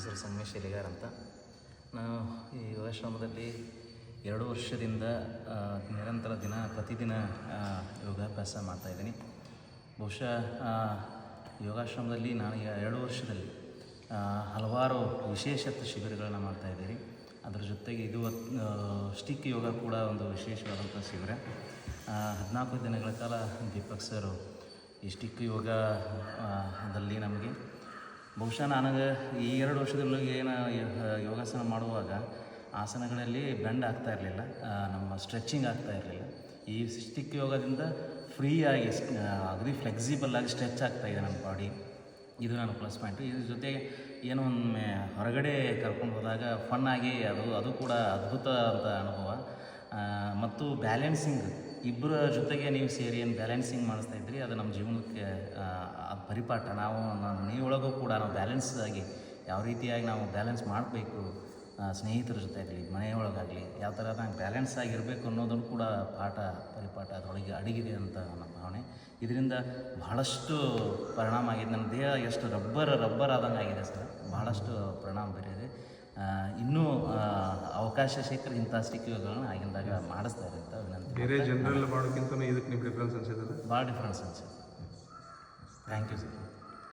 ಹೆಸರು ಸಂಗಮೇಶ್ ಎಲಿಗಾರ್ ಅಂತ. ನಾನು ಈ ಯೋಗಾಶ್ರಮದಲ್ಲಿ ಎರಡು ವರ್ಷದಿಂದ ನಿರಂತರ ದಿನ, ಪ್ರತಿದಿನ ಯೋಗಾಭ್ಯಾಸ ಮಾಡ್ತಾಯಿದ್ದೀನಿ ಬಹುಶಃ ಯೋಗಾಶ್ರಮದಲ್ಲಿ ನಾನು ಎರಡು ವರ್ಷದಲ್ಲಿ ಹಲವಾರು ವಿಶೇಷತ್ವ ಶಿಬಿರಗಳನ್ನ ಮಾಡ್ತಾಯಿದ್ದೀನಿ ಅದರ ಜೊತೆಗೆ ಇದು ಸ್ಟಿಕ್ ಯೋಗ ಕೂಡ ಒಂದು ವಿಶೇಷವಾದಂಥ ಶಿಬಿರ. ಹದಿನಾಲ್ಕು ದಿನಗಳ ಕಾಲ ದೀಪಕ್ ಸರ್ ಈ ಸ್ಟಿಕ್ ಯೋಗದಲ್ಲಿ ನಮಗೆ ಬಹುಶಃ ನನಗೆ ಈ ಎರಡು ವರ್ಷದೊಳಗೆ ಏನು ಯೋಗಾಸನ ಮಾಡುವಾಗ ಆಸನಗಳಲ್ಲಿ ಬೆಂಡ್ ಆಗ್ತಾ ಇರಲಿಲ್ಲ ನಮ್ಮ ಸ್ಟ್ರೆಚಿಂಗ್ ಆಗ್ತಾ ಇರಲಿಲ್ಲ. ಈ ಸ್ಟಿಕ್ ಯೋಗದಿಂದ ಫ್ರೀಯಾಗಿ ಅಗದಿ ಫ್ಲೆಕ್ಸಿಬಲ್ ಆಗಿ ಸ್ಟ್ರೆಚ್ ಆಗ್ತಾ ಇದೆ ನನ್ನ ಬಾಡಿ. ಇದು ನನ್ನ ಪ್ಲಸ್ ಪಾಯಿಂಟು. ಇದ್ರ ಜೊತೆ ಏನೋ ಒಮ್ಮೆ ಹೊರಗಡೆ ಕರ್ಕೊಂಡು ಹೋದಾಗ ಫನ್ನಾಗಿ ಅದು ಅದು ಕೂಡ ಅದ್ಭುತ ಅಂತ ಅನುಭವ. ಮತ್ತು ಬ್ಯಾಲೆನ್ಸಿಂಗ್. ಇಬ್ಬರ ಜೊತೆಗೆ ನೀವು ಸೇರಿ ಏನು ಬ್ಯಾಲೆನ್ಸಿಂಗ್ ಮಾಡಿಸ್ತಾ ಇದ್ರಿ, ಅದು ನಮ್ಮ ಜೀವನಕ್ಕೆ ಅದು ಪರಿಪಾಠ. ನಾವು ನಮ್ಮ ಮನೆಯೊಳಗೂ ಕೂಡ ನಾವು ಬ್ಯಾಲೆನ್ಸ್ ಆಗಿ ಯಾವ ರೀತಿಯಾಗಿ ನಾವು ಬ್ಯಾಲೆನ್ಸ್ ಮಾಡಬೇಕು ಸ್ನೇಹಿತರ ಜೊತೆ ಆಗಲಿ, ಮನೆಯೊಳಗಾಗಲಿ, ಯಾವ ಥರ ನಾವು ಬ್ಯಾಲೆನ್ಸ್ ಆಗಿರಬೇಕು ಅನ್ನೋದನ್ನು ಕೂಡ ಪಾಠ, ಪರಿಪಾಠ ಅದರೊಳಗೆ ಅಡಗಿದೆ ಅಂತ ನನ್ನ ಭಾವನೆ. ಇದರಿಂದ ಬಹಳಷ್ಟು ಪರಿಣಾಮ ಆಗಿದೆ. ನನ್ನ ದೇಹ ಎಷ್ಟು ರಬ್ಬರ್ ರಬ್ಬರ್ ಆದಂಗೆ ಆಗಿದೆ ಸರ್. ಬಹಳಷ್ಟು ಪರಿಣಾಮ ಬೀರಿದೆ. ಇನ್ನೂ ಅವಕಾಶ ಶೇಖರ್ ಇಂಥ ಸ್ಟಿಕ್ಗಳನ್ನು ಆಗಿಂದಾಗ ಮಾಡಿಸ್ತಾ ಅಂತ ವಿನಂತಿ ಬೇರೆ ಜನರಲ್ ಮಾಡೋಕ್ಕಿಂತ ಇದಕ್ಕೆ ನಿಮ್ಮ ಡಿಫ್ರೆನ್ಸ್ ಅನ್ಸಿದ್ರೆ ಭಾಳ ಡಿಫ್ರೆನ್ಸ್ ಅನ್ಸುತ್ತೆ. Thank you sir